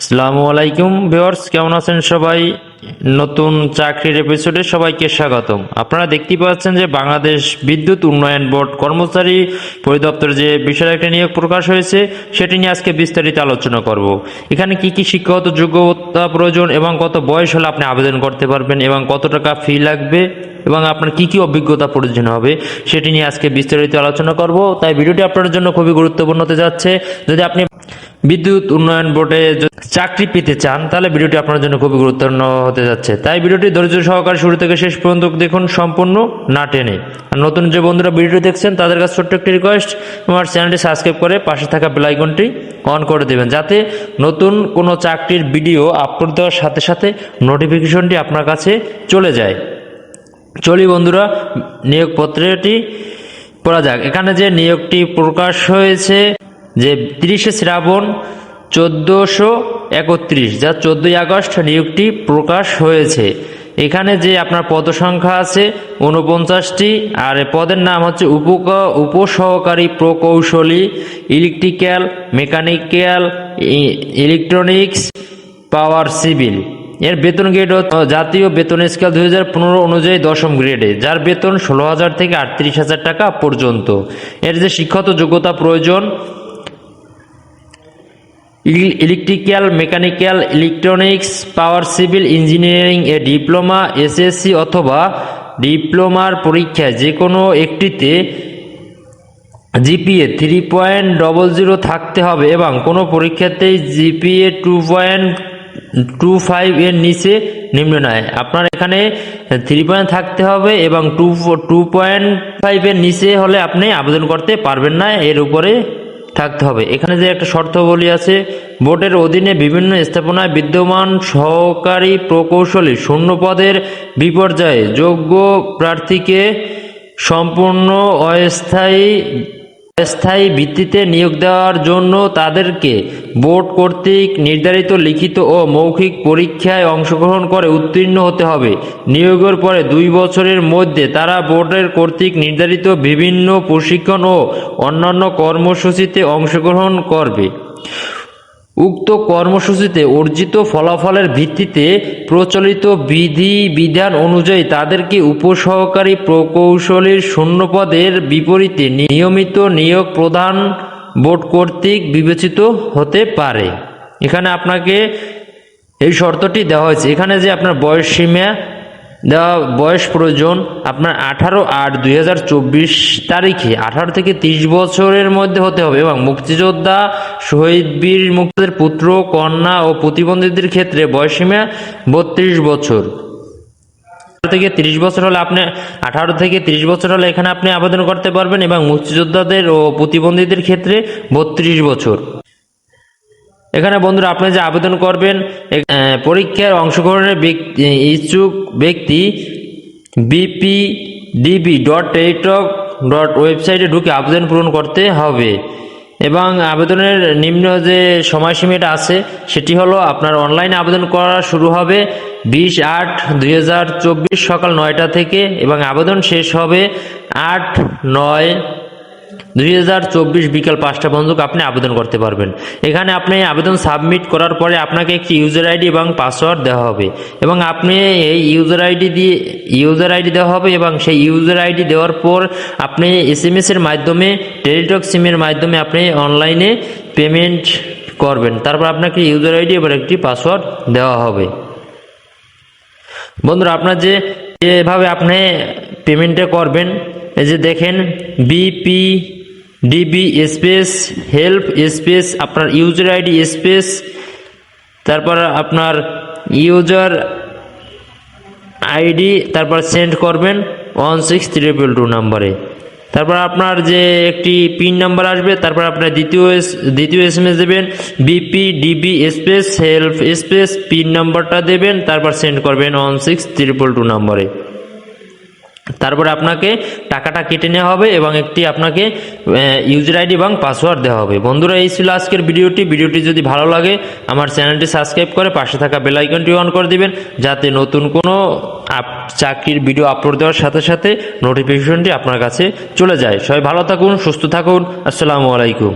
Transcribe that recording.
আসসালামু আলাইকুম ভিউয়ার্স, কেমন আছেন সবাই? নতুন চাকরির এপিসোডে সবাইকে স্বাগতম। আপনারা দেখতে পাচ্ছেন যে বাংলাদেশ বিদ্যুৎ উন্নয়ন বোর্ড কর্মচারী পরিদপ্তর যে বিষয়ে একটা নিয়োগ প্রকাশ হয়েছে, সেটি নিয়ে আজকে বিস্তারিত আলোচনা করব। এখানে কি কি শিক্ষাগত যোগ্যতা প্রয়োজন এবং কত বয়স হলে আপনি আবেদন করতে পারবেন এবং কত টাকা ফি লাগবে এবং আপনার কি কি অভিজ্ঞতা প্রয়োজন হবে, সেটি নিয়ে আজকে বিস্তারিত আলোচনা করব। তাই ভিডিওটি আপনার জন্য খুবই গুরুত্বপূর্ণ হতে যাচ্ছে। যদি আপনি বিদ্যুৎ উন্নয়ন বোর্ডে চাকরি পেতে চান, তাহলে ভিডিওটি আপনার জন্য খুবই গুরুত্বপূর্ণ হতে যাচ্ছে। তাই ভিডিওটি ধৈর্য সহকারে শুরু থেকে শেষ পর্যন্ত দেখুন, সম্পূর্ণ না টেনে। আর নতুন যে বন্ধুরা ভিডিওটি দেখছেন, তাদের কাছে ছোট্ট একটি রিকোয়েস্ট আমার চ্যানেলটি সাবস্ক্রাইব করে পাশে থাকা বেলাইকনটি অন করে দেবেন, যাতে নতুন কোনো চাকরির ভিডিও আপলোড দেওয়ার সাথে সাথে নোটিফিকেশনটি আপনার কাছে চলে যায়। চলি বন্ধুরা, নিয়োগপত্রটি পড়া যাক। এখানে যে নিয়োগটি প্রকাশ হয়েছে যে তিরিশে শ্রাবণ চোদ্দোশো একত্রিশ, যা চোদ্দোই আগস্ট নিয়োগটি প্রকাশ হয়েছে। এখানে যে আপনার পদ সংখ্যা আছে উনপঞ্চাশটি আর পদের নাম হচ্ছে উপক, উপসহকারী প্রকৌশলী, electrical, mechanical electronics, power civil. এর বেতন গ্রেড জাতীয় বেতন স্কেল দুই হাজার পনেরো অনুযায়ী দশম গ্রেডে, যার বেতন ষোলো হাজার থেকে আটত্রিশ হাজার টাকা পর্যন্ত। এর যে শিক্ষাগত যোগ্যতা প্রয়োজন electrical, mechanical, electronics, power civil, engineering এ ডিপ্লোমা, এসএসসি অথবা ডিপ্লোমার পরীক্ষায় যে কোনো একটিতে GPA three point double zero থাকতে হবে এবং কোনো পরীক্ষাতেই GPA two point two five এর নিচে নিম্ন নয়। আপনার এখানে থ্রি পয়েন্ট থাকতে হবে এবং টু টু পয়েন্ট ফাইভের নিচে হলে আপনি আবেদন করতে পারবেন না। এর উপরে থাকতে হবে। এখানে যে একটা শর্তাবলী আছে বোর্ডের অধীনে বিভিন্ন স্থাপনায় বিদ্যমান সহকারী প্রকৌশলী শূন্য পদের বিপর্যয়ে যোগ্য প্রার্থীকে সম্পূর্ণ অস্থায়ী স্থায়ী ভিত্তিতে নিয়োগ দেওয়ার জন্য তাদেরকে বোর্ড কর্তৃক নির্ধারিত লিখিত ও মৌখিক পরীক্ষায় অংশগ্রহণ করে উত্তীর্ণ হতে হবে। নিয়োগের পরে দুই বছরের মধ্যে তারা বোর্ডের কর্তৃক নির্ধারিত বিভিন্ন প্রশিক্ষণ ও অন্যান্য কর্মসূচিতে অংশগ্রহণ করবে। উক্ত কর্মসূচিতে অর্জিত ফলাফলের ভিত্তিতে প্রচলিত বিধি বিধান অনুযায়ী তাদেরকে উপসহকারী প্রকৌশলীর শূন্যপদের বিপরীতে নিয়মিত নিয়োগ প্রদান বোর্ড কর্তৃক বিবেচিত হতে পারে। এখানে আপনাকে এই শর্তটি দেওয়া হয়েছে। এখানে যে আপনার বয়স সীমা দেওয়া বয়স প্রয়োজন আপনার আঠারো আট দুই তারিখে। আঠারো থেকে তিরিশ বছরের মধ্যে হতে হবে এবং মুক্তিযোদ্ধা, শহীদ বীর মুক্তিদের পুত্র, কন্যা ও প্রতিবন্ধীদের ক্ষেত্রে বয়সীমা বত্রিশ বছর। থেকে তিরিশ বছর হলে আপনি, আঠারো থেকে তিরিশ বছর হলে এখানে আপনি আবেদন করতে পারবেন এবং মুক্তিযোদ্ধাদের ও প্রতিবন্ধীদের ক্ষেত্রে বত্রিশ বছর। এখানে বন্ধুরা আপনি যে আবেদন করবেন পরীক্ষার অংশগ্রহণের ইচ্ছুক ব্যক্তি BP DB dot Teletalk dot ওয়েবসাইটে ঢুকে আবেদন পূরণ করতে হবে। এবং আবেদনের নিম্ন যে সময়সীমাটা আছে, সেটি হলো আপনার অনলাইনে আবেদন করা শুরু হবে বিশ আট দুই সকাল নয়টা থেকে এবং আবেদন শেষ হবে আট নয় দুই হাজার চব্বিশ বিকাল পাঁচটা পর্যন্ত আপনি আবেদন করতে পারবেন। এখানে আপনি আবেদন সাবমিট করার পরে আপনাকে একটি ইউজার আইডি এবং পাসওয়ার্ড দেওয়া হবে এবং আপনি এই ইউজার আইডি দিয়ে ইউজার আইডি দেওয়া হবে এবং সেই ইউজার আইডি দেওয়ার পর আপনি এস এম এর মাধ্যমে টেলিটক সিমের মাধ্যমে আপনি অনলাইনে পেমেন্ট করবেন। তারপর আপনাকে ইউজার আইডি এবং একটি পাসওয়ার্ড দেওয়া হবে। বন্ধুরা, আপনার যে এভাবে আপনি পেমেন্টটা করবেন, এই যে দেখেন BP DB space help space আপনার ইউজার আইডি স্পেস তারপর আপনার ইউজার আইডি তারপর সেন্ড করবেন ওয়ান সিক্স ট্রিপল টু নাম্বারে। তারপর আপনার যে একটি পিন নাম্বার আসবে, তারপর আপনার দ্বিতীয় দ্বিতীয় এস এম এস দেবেন BP DB space help space pin নাম্বারটা দেবেন, তারপর সেন্ড করবেন ওয়ান সিক্স ট্রিপল টু নাম্বারে। তারপরে আপনাকে টাকাটা কেটে নেওয়া হবে এবং একটি আপনাকে ইউজার আইডি এবং পাসওয়ার্ড দেওয়া হবে। বন্ধুরা, এই ছিল আজকের ভিডিওটি। ভিডিওটি যদি ভালো লাগে, আমার চ্যানেলটি সাবস্ক্রাইব করে পাশে থাকা বেল আইকনটি অন করে দিবেন, যাতে নতুন কোনো চাকরির ভিডিও আপলোড দেওয়ার সাথে সাথে নোটিফিকেশনটি আপনার কাছে চলে যায়। সবাই ভালো থাকুন, সুস্থ থাকুন। আসসালামু আলাইকুম।